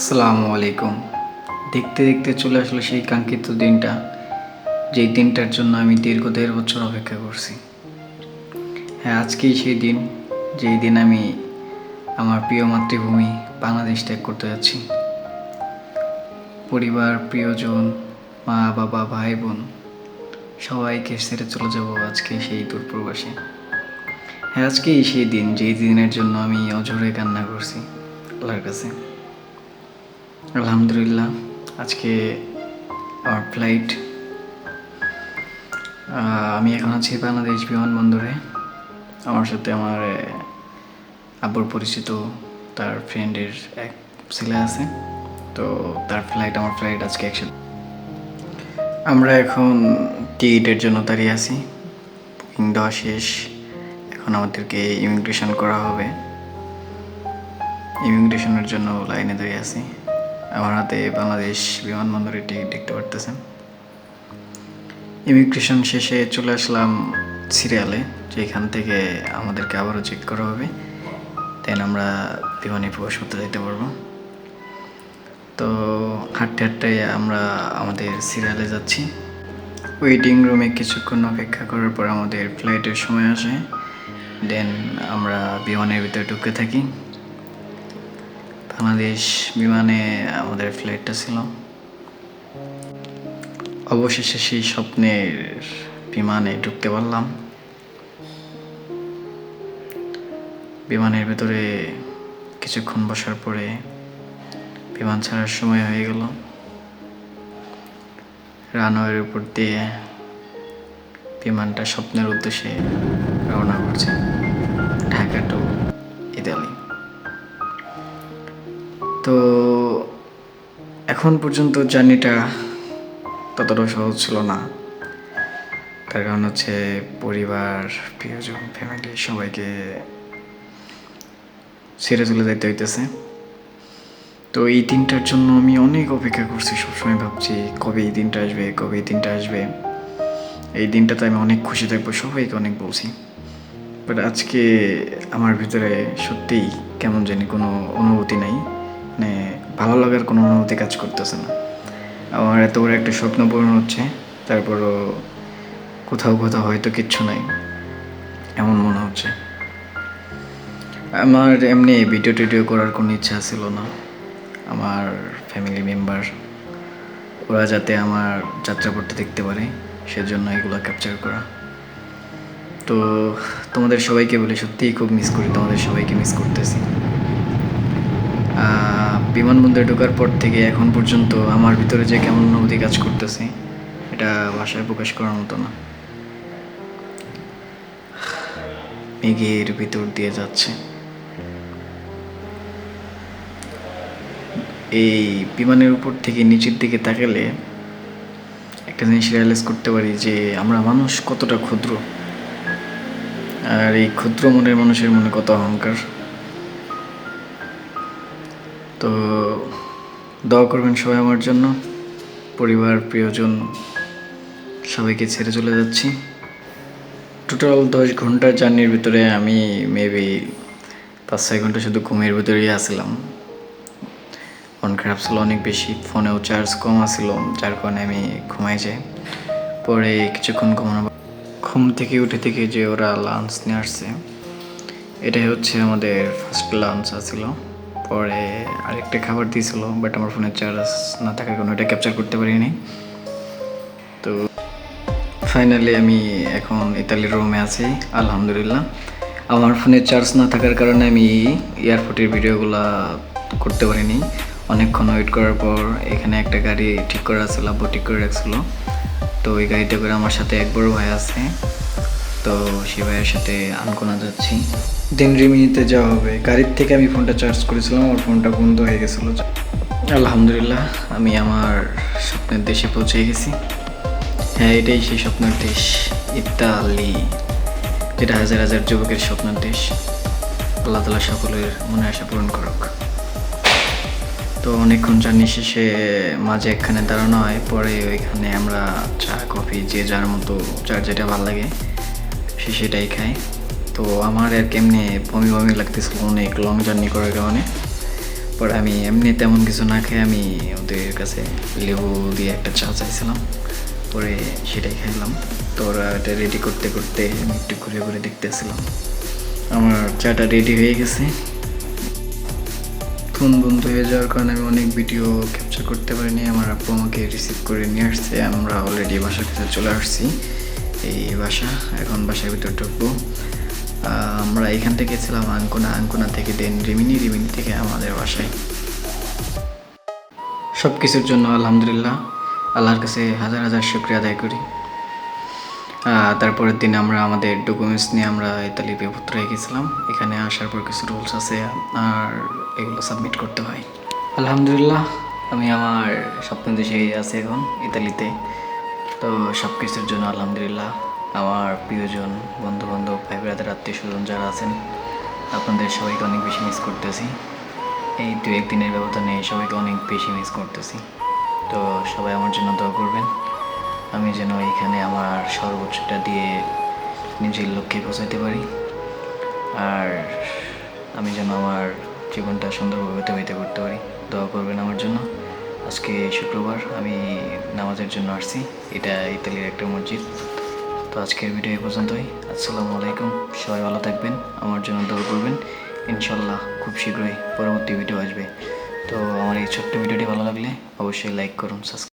আসসালামু আলাইকুম। দেখতে দেখতে চলে আসলো সেই কাঙ্ক্ষিত দিনটা, যেই দিনটার জন্য আমি দীর্ঘ দেড় বছর অপেক্ষা করছি। হ্যাঁ আজকেই সেই দিন, যেই দিন আমি আমার প্রিয় মাতৃভূমি বাংলাদেশ ত্যাগ করতে যাচ্ছি। পরিবার, প্রিয়জন, মা, বাবা, ভাই, বোন, সবাইকে ছেড়ে চলে যাব আজকে সেই দূরপ্রবাসে। হ্যাঁ আজকেই সেই দিন, যেই দিনের জন্য আমি অঝরে কান্না করছি, আল্লাহর কাছে। আলহামদুলিল্লাহ, আজকে আমার ফ্লাইট আমি এখন আছি বাংলাদেশ বিমানবন্দরে। আমার সাথে আমার আব্বুর পরিচিত তার ফ্রেন্ডের এক ছেলে আছে। তো তার ফ্লাইট আমার ফ্লাইট আজকে একসাথে। আমরা এখন টিকিটের জন্য দাঁড়িয়ে আছি। বুকিং দেওয়া শেষ। এখন আমাদেরকে ইমিগ্রেশন করা হবে। ইমিগ্রেশনের জন্য লাইনে দাঁড়িয়ে আছি। আমার হাতে বাংলাদেশ বিমানবন্দরের টিকিট দেখতে পারতেছেন। ইমিগ্রেশন শেষে চলে আসলাম সিরিয়ালে, যেখান থেকে আমাদেরকে আবারও চেক করা হবে। দেন আমরা বিমানে প্রবেশ করতে যেতে পারব। তো হাঁটতে হাঁটতে আমরা আমাদের সিরিয়ালে যাচ্ছি। ওয়েটিং রুমে কিছুক্ষণ অপেক্ষা করার পর আমাদের ফ্লাইটের সময় আসে। দেন আমরা বিমানের ভিতরে ঢুকে থাকি। বাংলাদেশ বিমানে আমাদের ফ্লাইটটা ছিল। অবশেষে সেই স্বপ্নের বিমানে ঢুকতে পারলাম। বিমানের ভেতরে কিছুক্ষণ বসার পরে বিমান ছাড়ার সময় হয়ে গেল। রানওয়ের উপর দিয়ে বিমানটা স্বপ্নের উদ্দেশ্যে রওনা করছে ঢাকা টু ইতালি। তো এখন পর্যন্ত জার্নিটা ততটাও সহজ ছিল না। তার কারণ হচ্ছে পরিবার, প্রিয়জন ফ্যামিলি সবাইকে ছেড়ে চলে যেতে হইতেছে। তো এই দিনটার জন্য আমি অনেক অপেক্ষা করছি, সবসময় ভাবছি কবে এই দিনটা আসবে, কবে এই দিনটা আসবে। এই দিনটাতে আমি অনেক খুশি থাকব, সবাইকে অনেক বলছি। বাট আজকে আমার ভিতরে সত্যিই কেমন জানি কোনো অনুভূতি নাই। মানে ভালো লাগার কোনো অনুভূতি কাজ করতেছে না। আমার এত বড় একটা স্বপ্ন পূরণ হচ্ছে, তারপরও কোথাও কোথাও হয়তো কিচ্ছু নাই, এমন মনে হচ্ছে। আমার এমনি ভিডিও টিডিও করার কোনো ইচ্ছা ছিল না। আমার ফ্যামিলি মেম্বার ওরা যাতে আমার যাত্রাপথটা দেখতে পারে, সেজন্য এগুলো ক্যাপচার করা। তো তোমাদের সবাইকে বলে, সত্যিই খুব মিস করি, তোমাদের সবাইকে মিস করতেছি। বিমানবন্দরে ঢোকার পর থেকে এখন পর্যন্ত আমার ভিতরে যে কেমন অনুভূতি কাজ করতেছে, এটা ভাষায় প্রকাশ করার মতো না। মেঘের ভিতর দিয়ে যাচ্ছে। এই বিমানের উপর থেকে নিচের দিকে তাকালে একটা জিনিস রিয়ালাইজ করতে পারি যে আমরা মানুষ কতটা ক্ষুদ্র। আর এই ক্ষুদ্র মনের মানুষের মনে কত অহংকার। তো দোয়া করবেন সবাই আমার জন্য। পরিবার, প্রিয়জন, সবাইকে ছেড়ে চলে যাচ্ছি। টোটাল দশ ঘণ্টার জার্নির ভিতরে আমি মেবি পাঁচ ছয় ঘণ্টা শুধু ঘুমের ভিতরেই আসলাম মন খারাপ ছিল অনেক বেশি, ফোনেও চার্জ কম আছিল, যার কারণে আমি ঘুমাই যাই। পরে কিছুক্ষণ ঘুমানো ঘুম থেকে উঠে থেকে যে ওরা লাঞ্চ নিয়ে আসছে, এটাই হচ্ছে আমাদের ফার্স্ট লাঞ্চ আছিল। পরে আরেকটা খাবার দিয়েছিল বাট আমার ফোনের চার্জ না থাকার কারণে ওটা ক্যাপচার করতে পারিনি। তো ফাইনালি আমি এখন ইতালির রুমে আছি, আলহামদুলিল্লাহ। আমার ফোনে চার্জ না থাকার কারণে আমি এয়ারপোর্টের ভিডিওগুলো করতে পারিনি। অনেকক্ষণ ওয়েট করার পর এখানে একটা গাড়ি ঠিক করা ছিল আব্বু ঠিক করে রাখছিল। তো ওই গাড়িতে করে আমার সাথে এক বড় ভাই আছে। তো সেই ভাইয়ের সাথে আনকোনা যাচ্ছি। দিন রিমিনিতে যাওয়া হবে। গাড়ির থেকে আমি ফোনটা চার্জ করেছিলাম আমার ফোনটা বন্ধ হয়ে গেছিল। আলহামদুলিল্লাহ, আমি আমার স্বপ্নের দেশে পৌঁছে গেছি। হ্যাঁ এটাই সেই স্বপ্নের দেশ। ইতালি যেটা হাজার হাজার যুবকের স্বপ্নের দেশ। আল্লাহ তালা সকলের মনে আশা পূরণ করুক। তো অনেকক্ষণ জার্নি শেষে মাঝে একখানে দাঁড়ানো হয়, পরে ওইখানে আমরা চা, কফি, যে যার মতো, যার যেটা ভালো লাগে। সে সেটাই খাই তো আমার আর কেমনে বমি বমি লাগতেছিল অনেক লং জার্নি করার কারণে। পর আমি এমনি তেমন কিছু না খেয়ে আমি ওদের কাছে লেবু দিয়ে একটা চা চাইছিলাম। পরে সেটাই খাইলাম। তো ওরা এটা রেডি করতে করতে আমি একটু ঘুরে ঘুরে দেখতেছিলাম। আমার চাটা রেডি হয়ে গেছে। ফোন বন্ধ হয়ে যাওয়ার কারণে আমি অনেক ভিডিও ক্যাপচার করতে পারিনি। আমার আপু আমাকে রিসিভ করে নিয়ে আসছে। আমরা অলরেডি বাসার কাছে চলে আসছি। এই বাসা, এখন বাসার ভিতর ঢুকবো। আমরা এখান থেকে ছিলাম আঙ্কোনা আঙ্কোনা থেকে দেন রিমিনি রিমিনি থেকে আমাদের বাসায়। সব কিছুর জন্য আলহামদুলিল্লাহ, আল্লাহর কাছে হাজার হাজার শুক্রিয়া আদায় করি। তারপরের দিন আমরা আমাদের ডকুমেন্টস নিয়ে আমরা ইতালি বেপুত্রায় গেছিলাম। এখানে আসার পর কিছু রুলস আছে, আর এগুলো সাবমিট করতে হয়। আলহামদুলিল্লাহ, আমি আমার স্বপ্ন দেশে আছি এখন, ইতালিতে। তো সব কিছুর জন্য আলহামদুলিল্লাহ আমার প্রিয়জন বন্ধু বান্ধব ভাই ব্রাদার আত্মীয় স্বজন যারা আছেন, আপনাদের সবাইকে অনেক বেশি মিস করতেছি। এই দু, একদিনের ব্যবধানে সবাইকে অনেক বেশি মিস করতেছি। তো সবাই আমার জন্য দোয়া করবেন। আমি যেন এখানে আমার সর্বোচ্চটা দিয়ে নিজের লক্ষ্যে পৌঁছাইতে পারি। আর আমি যেন আমার জীবনটা সুন্দরভাবে অতিবাহিত করতে পারি। দোয়া করবেন আমার জন্য। আজকে শুক্রবার, আমি নামাজের জন্য আসছি। এটা ইতালির একটা মসজিদ। তো আজকের ভিডিও এই পর্যন্তই। আসসালামু আলাইকুম। সবাই ভালো থাকবেন। আমার জন্য দৌড় করবেন। ইনশাল্লাহ খুব শীঘ্রই পরবর্তী ভিডিও আসবে। তো আমার এই ছোট্ট ভিডিওটি ভালো লাগলে অবশ্যই লাইক করুন, সাবস্ক্রাইব